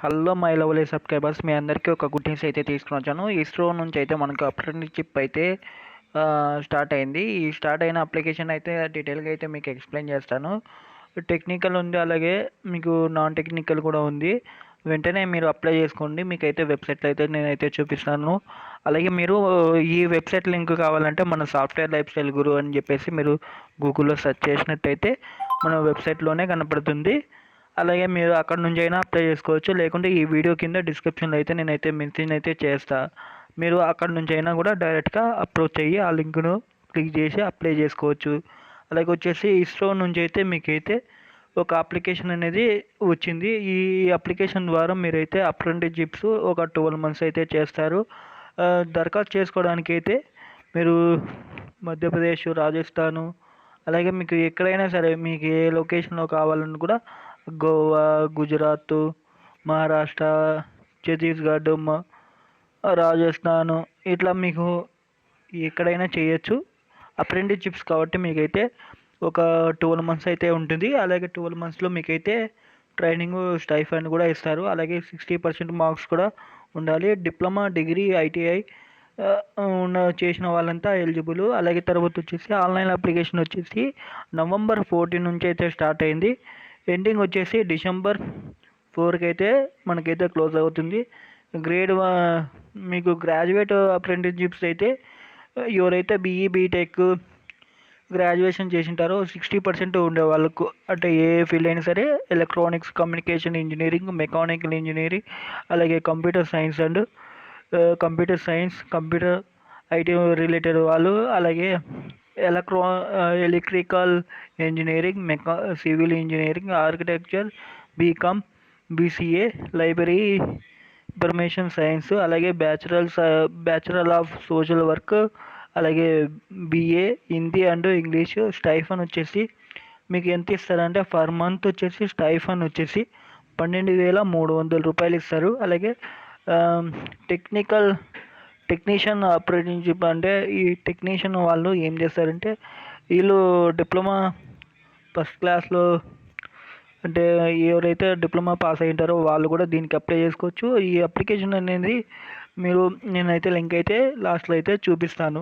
Hello my lovely subscribers మీ అందరికీ ఒక గుడ్ న్యూస్ అయితే తీసుకుని వచ్చాను ఇస్రో నుంచి అయితే మనకు అప్రెంటిస్షిప్ అయితే స్టార్ట్ అయింది. ఈ స్టార్ట్ అయిన అప్లికేషన్ అయితే డీటెయిల్గా అయితే మీకు ఎక్స్ప్లెయిన్ చేస్తాను. టెక్నికల్ ఉంది అలాగే మీకు నాన్ టెక్నికల్ కూడా ఉంది. వెంటనే మీరు అప్లై చేసుకోండి. మీకు అయితే వెబ్సైట్లో అయితే నేనైతే చూపిస్తాను. అలాగే మీరు ఈ వెబ్సైట్ లింక్ కావాలంటే మన సాఫ్ట్వేర్ లైఫ్ స్టైల్ గురు అని చెప్పేసి మీరు గూగుల్లో సెర్చ్ చేసినట్టయితే మన వెబ్సైట్లోనే కనపడుతుంది. అలాగే మీరు అక్కడ నుంచి అయినా అప్లై చేసుకోవచ్చు. లేకుంటే ఈ వీడియో కింద డిస్క్రిప్షన్లో అయితే నేనైతే మెన్షన్ అయితే చేస్తా. మీరు అక్కడ నుంచి అయినా కూడా డైరెక్ట్గా అప్రోచ్ అయ్యి ఆ లింక్ను క్లిక్ చేసి అప్లై చేసుకోవచ్చు. అలాగే వచ్చేసి ఇస్రో నుంచి అయితే మీకైతే ఒక అప్లికేషన్ అనేది వచ్చింది. ఈ అప్లికేషన్ ద్వారా మీరైతే అప్రెంటిస్షిప్స్ ఒక ట్వెల్వ్ మంత్స్ అయితే చేస్తారు. దరఖాస్తు చేసుకోవడానికి అయితే మీరు మధ్యప్రదేశ్ రాజస్థాను అలాగే మీకు ఎక్కడైనా సరే మీకు ఏ లొకేషన్లో కావాలని కూడా గోవా గుజరాత్ మహారాష్ట్ర ఛత్తీస్గఢ్ రాజస్థాన్ ఇట్లా మీకు ఎక్కడైనా చేయొచ్చు. అప్రెంటిస్షిప్స్ కాబట్టి మీకైతే ఒక ట్వెల్వ్ మంత్స్ అయితే ఉంటుంది. అలాగే ట్వెల్వ్ మంత్స్లో మీకైతే ట్రైనింగ్ స్టైఫండ్ కూడా ఇస్తారు. అలాగే సిక్స్టీ పర్సెంట్ మార్క్స్ కూడా ఉండాలి. డిప్లొమా డిగ్రీ ఐటీఐ ఉన్న చేసిన వాళ్ళంతా ఎలిజిబుల్. అలాగే తర్వాత వచ్చేసి ఆన్లైన్ అప్లికేషన్ వచ్చేసి నవంబర్ ఫోర్టీన్ నుంచి అయితే స్టార్ట్ అయింది. ఎండింగ్ వచ్చేసి డిసెంబర్ ఫోర్కి అయితే మనకైతే క్లోజ్ అవుతుంది. గ్రేడ్ మీకు గ్రాడ్యుయేట్ అప్రెంటిస్షిప్స్ అయితే ఎవరైతే బీఈ బీటెక్ గ్రాడ్యుయేషన్ చేసింటారో సిక్స్టీ పర్సెంట్ ఉండే వాళ్ళకు అంటే ఏ ఫీల్డ్ అయినా సరే electronics communication engineering mechanical engineering అలాగే computer science and computer science computer IT related వాళ్ళు అలాగే electra electrical engineering mecha civil engineering architecture BCom BCA library information science అలాగే bachelors bachelor of social work అలాగే BA Hindi and English stipend వచ్చేసి మీకు ఎంత ఇస్తారంటే per month వచ్చేసి స్టైఫన్ వచ్చేసి పన్నెండు వేల మూడు వందల రూపాయలు ఇస్తారు. అలాగే um, టెక్నికల్ టెక్నీషియన్ అప్రెంటిస్షిప్ అంటే ఈ టెక్నీషియన్ వాళ్ళు ఏం చేస్తారంటే వీళ్ళు డిప్లొమా ఫస్ట్ క్లాస్లో అంటే ఎవరైతే డిప్లొమా పాస్ అయి ఉంటారో వాళ్ళు కూడా దీనికి అప్లై చేసుకోవచ్చు. ఈ అప్లికేషన్ అనేది మీరు నేనైతే లింక్ అయితే లాస్ట్లో అయితే చూపిస్తాను.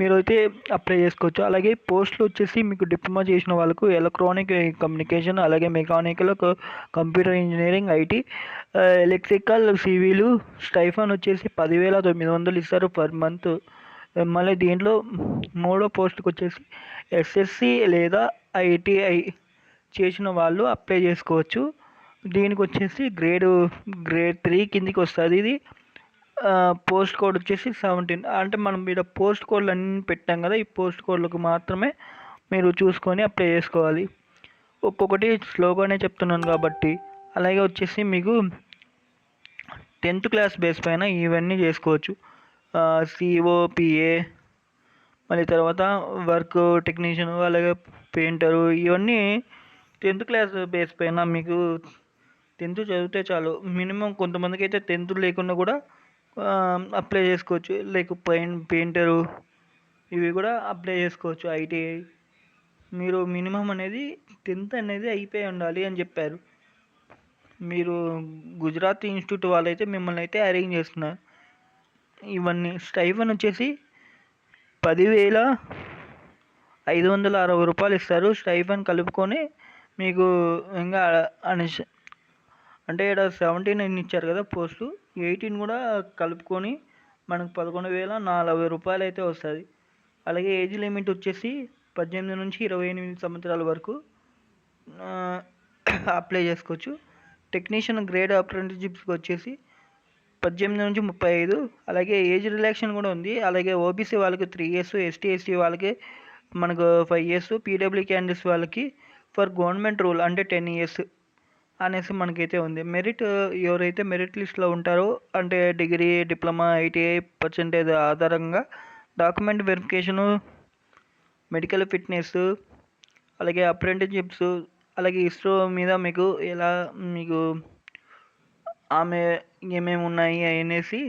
మీరు అయితే అప్లై చేసుకోవచ్చు. అలాగే పోస్టులు వచ్చేసి మీకు డిప్లొమా చేసిన వాళ్ళకు ఎలక్ట్రానిక్ కమ్యూనికేషన్ అలాగే mechanical computer engineering IT electrical civil stipend వచ్చేసి పదివేల తొమ్మిది వందలు ఇస్తారు పర్ మంత్. మళ్ళీ దీంట్లో మూడో పోస్ట్కి వచ్చేసి ఎస్ఎస్సి లేదా ఐటీఐ చేసిన వాళ్ళు అప్లై చేసుకోవచ్చు. దీనికి వచ్చేసి గ్రేడ్ గ్రేడ్ త్రీ కిందికి వస్తుంది ఇది. పోస్ట్ కోడ్ వచ్చేసి సెవెంటీన్. అంటే మనం ఇక్కడ పోస్ట్ కోడ్లు అన్నీ పెట్టాం కదా ఈ పోస్ట్ కోడ్లకు మాత్రమే మీరు చూసుకొని అప్లై చేసుకోవాలి. ఒక్కొక్కటి స్లోగానే చెప్తున్నాను కాబట్టి అలాగే వచ్చేసి మీకు టెన్త్ క్లాస్ బేస్ పైన ఇవన్నీ చేసుకోవచ్చు. సిఓపిఏ మళ్ళీ తర్వాత వర్క్ టెక్నీషియన్ అలాగే పెయింటరు ఇవన్నీ టెన్త్ క్లాస్ బేస్ పైన మీకు టెన్త్ చదివితే చాలు. మినిమం కొంతమందికి అయితే టెన్త్ లేకుండా కూడా అప్లై చేసుకోవచ్చు. లైక్ పెయింట్ పెయింటరు ఇవి కూడా అప్లై చేసుకోవచ్చు ఐటీఐ మీరు మినిమం అనేది టెన్త్ అనేది అయిపోయి ఉండాలి అని చెప్పారు. మీరు గుజరాత్ ఇన్స్టిట్యూట్ వాళ్ళైతే మిమ్మల్ని అయితే అరేంజ్ చేస్తున్నారు. ఇవన్నీ స్టైఫన్ వచ్చేసి పదివేల ఐదు వందల అరవై రూపాయలు ఇస్తారు. స్టైఫన్ కలుపుకొని మీకు ఇంకా అనేసి అంటే ఇక్కడ సెవెంటీన్ అని ఇచ్చారు కదా పోస్టు ఎయిటీన్ కూడా కలుపుకొని మనకు పదకొండు వేల నలభై రూపాయలు అయితే వస్తుంది. అలాగే ఏజ్ లిమిట్ వచ్చేసి పద్దెనిమిది నుంచి ఇరవై ఎనిమిది సంవత్సరాల వరకు అప్లై చేసుకోవచ్చు. టెక్నీషియన్ గ్రేడ్ అప్రెంటిస్షిప్స్కి వచ్చేసి పద్దెనిమిది నుంచి ముప్పై ఐదు అలాగే ఏజ్ రిలాక్షన్ కూడా ఉంది. అలాగే ఓబీసీ వాళ్ళకి త్రీ ఇయర్స్ ఎస్టీ ఎస్టీ వాళ్ళకి మనకు ఫైవ్ ఇయర్స్ పీడబ్ల్యూ క్యాండిడేట్స్ వాళ్ళకి ఫర్ గవర్నమెంట్ రూల్ అంటే టెన్ ఇయర్స్. అనేసి మనకైతే ఉంది. మెరిట్ ఎవరైతే మెరిట్ లిస్ట్లో ఉంటారో అంటే డిగ్రీ డిప్లొమా ఐటీఐ పర్సంటేజ్ ఆధారంగా డాక్యుమెంట్ వెరిఫికేషను మెడికల్ ఫిట్నెస్ అలాగే అప్రెంటిస్షిప్స్ అలాగే ఇస్రో మీద మీకు ఎలా మీకు ఆమె ఏమేమి ఉన్నాయి అనేసి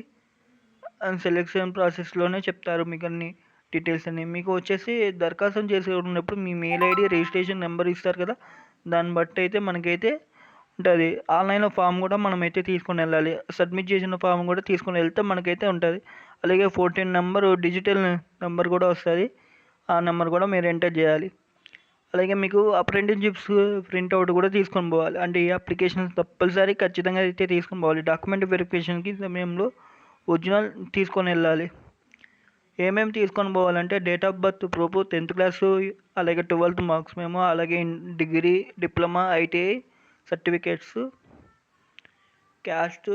సెలెక్షన్ ప్రాసెస్లోనే చెప్తారు మీకు అన్ని డీటెయిల్స్ అన్ని. మీకు వచ్చేసి దరఖాస్తు చేసేటప్పుడు మీ మెయిల్ ఐడి రిజిస్ట్రేషన్ నెంబర్ ఇస్తారు కదా దాన్ని బట్టి అయితే మనకైతే ఉంటుంది. ఆన్లైన్లో ఫామ్ కూడా మనం అయితే తీసుకొని వెళ్ళాలి. సబ్మిట్ చేసిన ఫామ్ కూడా తీసుకొని వెళ్తే మనకైతే ఉంటుంది. అలాగే ఫోర్టీన్ నెంబర్ డిజిటల్ నెంబర్ కూడా వస్తుంది. ఆ నెంబర్ కూడా మీరు ఎంటర్ చేయాలి. అలాగే మీకు అప్రెంటిస్షిప్స్ ప్రింట్అవుట్ కూడా తీసుకొని పోవాలి. అంటే ఈ అప్లికేషన్ తప్పనిసరి ఖచ్చితంగా అయితే తీసుకొని పోవాలి. డాక్యుమెంట్ వెరిఫికేషన్కి సమయంలో ఒరిజినల్ తీసుకొని వెళ్ళాలి. ఏమేమి తీసుకొని పోవాలంటే date of birth proof tenth class అలాగే ట్వెల్త్ మార్క్స్ మేము అలాగే degree diploma ITI certificates caste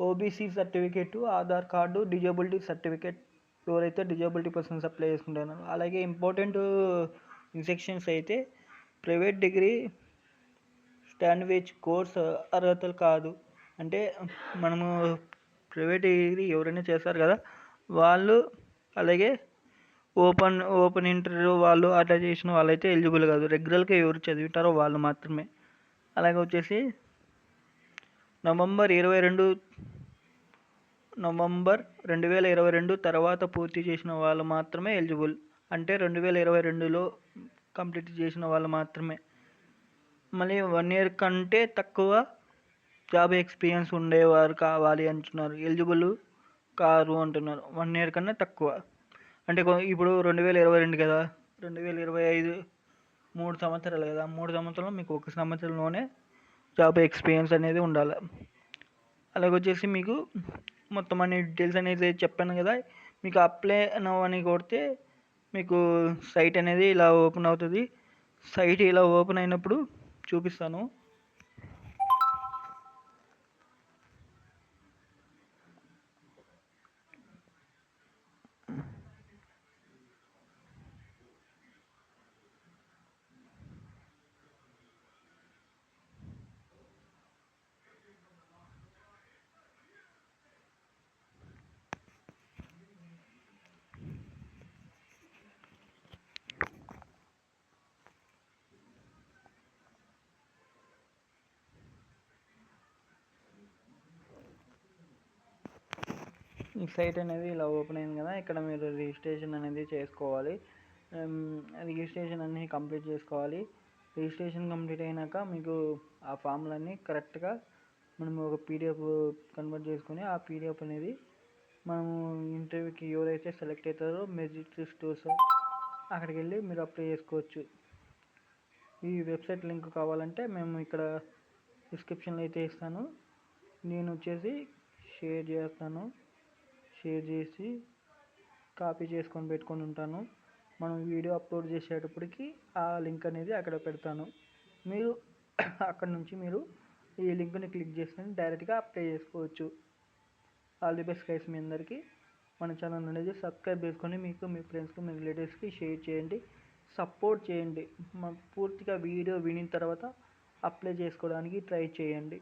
OBC certificate Aadhaar card disability certificate ఎవరైతే డిజబిలిటీ పర్సన్స్ అప్లై చేసుకుంటున్నారో అలాగే ఇంపార్టెంట్ ఇన్సెక్షన్స్ అయితే ప్రైవేట్ డిగ్రీ స్టాండ్విచ్ కోర్స్ అర్హతలు కాదు. అంటే మనము ప్రైవేట్ డిగ్రీ ఎవరైనా చేస్తారు కదా వాళ్ళు అలాగే ఓపెన్ ఓపెన్ ఇంటర్వ్యూ వాళ్ళు అట్లా చేసిన వాళ్ళైతే ఎలిజిబుల్ కాదు. రెగ్యులర్గా ఎవరు చదివింటారో వాళ్ళు మాత్రమే. అలాగే వచ్చేసి నవంబర్ ఇరవై రెండు నవంబర్ రెండు వేల ఇరవై రెండు తర్వాత పూర్తి చేసిన వాళ్ళు మాత్రమే ఎలిజిబుల్. అంటే రెండు వేల ఇరవై రెండులో కంప్లీట్ చేసిన వాళ్ళు మాత్రమే. మళ్ళీ వన్ ఇయర్ కంటే తక్కువ జాబ్ ఎక్స్పీరియన్స్ ఉండేవారు కావాలి అంటున్నారు. ఎలిజిబుల్ కారు అంటున్నారు. వన్ ఇయర్ కన్నా తక్కువ. అంటే ఇప్పుడు రెండు వేల ఇరవై రెండు కదా? రెండు వేల ఇరవై ఐదు మూడు సంవత్సరాలు కదా మూడు సంవత్సరాలు మీకు ఒక సంవత్సరంలోనే జాబ్ ఎక్స్పీరియన్స్ అనేది ఉండాలి. అలాగే వచ్చేసి మీకు మొత్తం అన్ని డీటెయిల్స్ అనేది చెప్పాను కదా మీకు అప్లై నవ్ అని కొడితే మీకు సైట్ అనేది ఇలా ఓపెన్ అవుతుంది. సైట్ ఇలా ఓపెన్ అయినప్పుడు చూపిస్తాను. ఈ సైట్ అనేది ఇలా ఓపెన్ అయింది కదా ఇక్కడ మీరు రిజిస్ట్రేషన్ అనేది చేసుకోవాలి. రిజిస్ట్రేషన్ అన్నీ కంప్లీట్ చేసుకోవాలి. రిజిస్ట్రేషన్ కంప్లీట్ అయినాక మీకు ఆ ఫామ్లన్నీ కరెక్ట్గా మనం ఒక పీడిఎఫ్ కన్వర్ట్ చేసుకొని ఆ పీడిఎఫ్ అనేది మనము ఇంటర్వ్యూకి ఎవరైతే సెలెక్ట్ అవుతారో మెరిట్ స్టోర్స్ అక్కడికి వెళ్ళి మీరు అప్లై చేసుకోవచ్చు. ఈ వెబ్సైట్ లింక్ కావాలంటే మేము ఇక్కడ డిస్క్రిప్షన్లో అయితే ఇస్తాను. నేను వచ్చేసి షేర్ చేస్తాను. షేర్ చేసి కాపీ చేసుకొని పెట్టుకొని ఉంటాను. మనం వీడియో అప్లోడ్ చేసేటప్పటికి ఆ లింక్ అనేది అక్కడ పెడతాను. మీరు అక్కడ నుంచి మీరు ఈ లింక్ని క్లిక్ చేసుకొని డైరెక్ట్గా అప్లై చేసుకోవచ్చు. ఆల్ ది బెస్ట్ గైస్ మీ అందరికీ. మన ఛానల్ అనేది సబ్స్క్రైబ్ చేసుకొని మీకు మీ ఫ్రెండ్స్కి మీ రిలేటివ్స్కి షేర్ చేయండి. సపోర్ట్ చేయండి. మా పూర్తిగా వీడియో వినిన తర్వాత అప్లై చేసుకోవడానికి ట్రై చేయండి.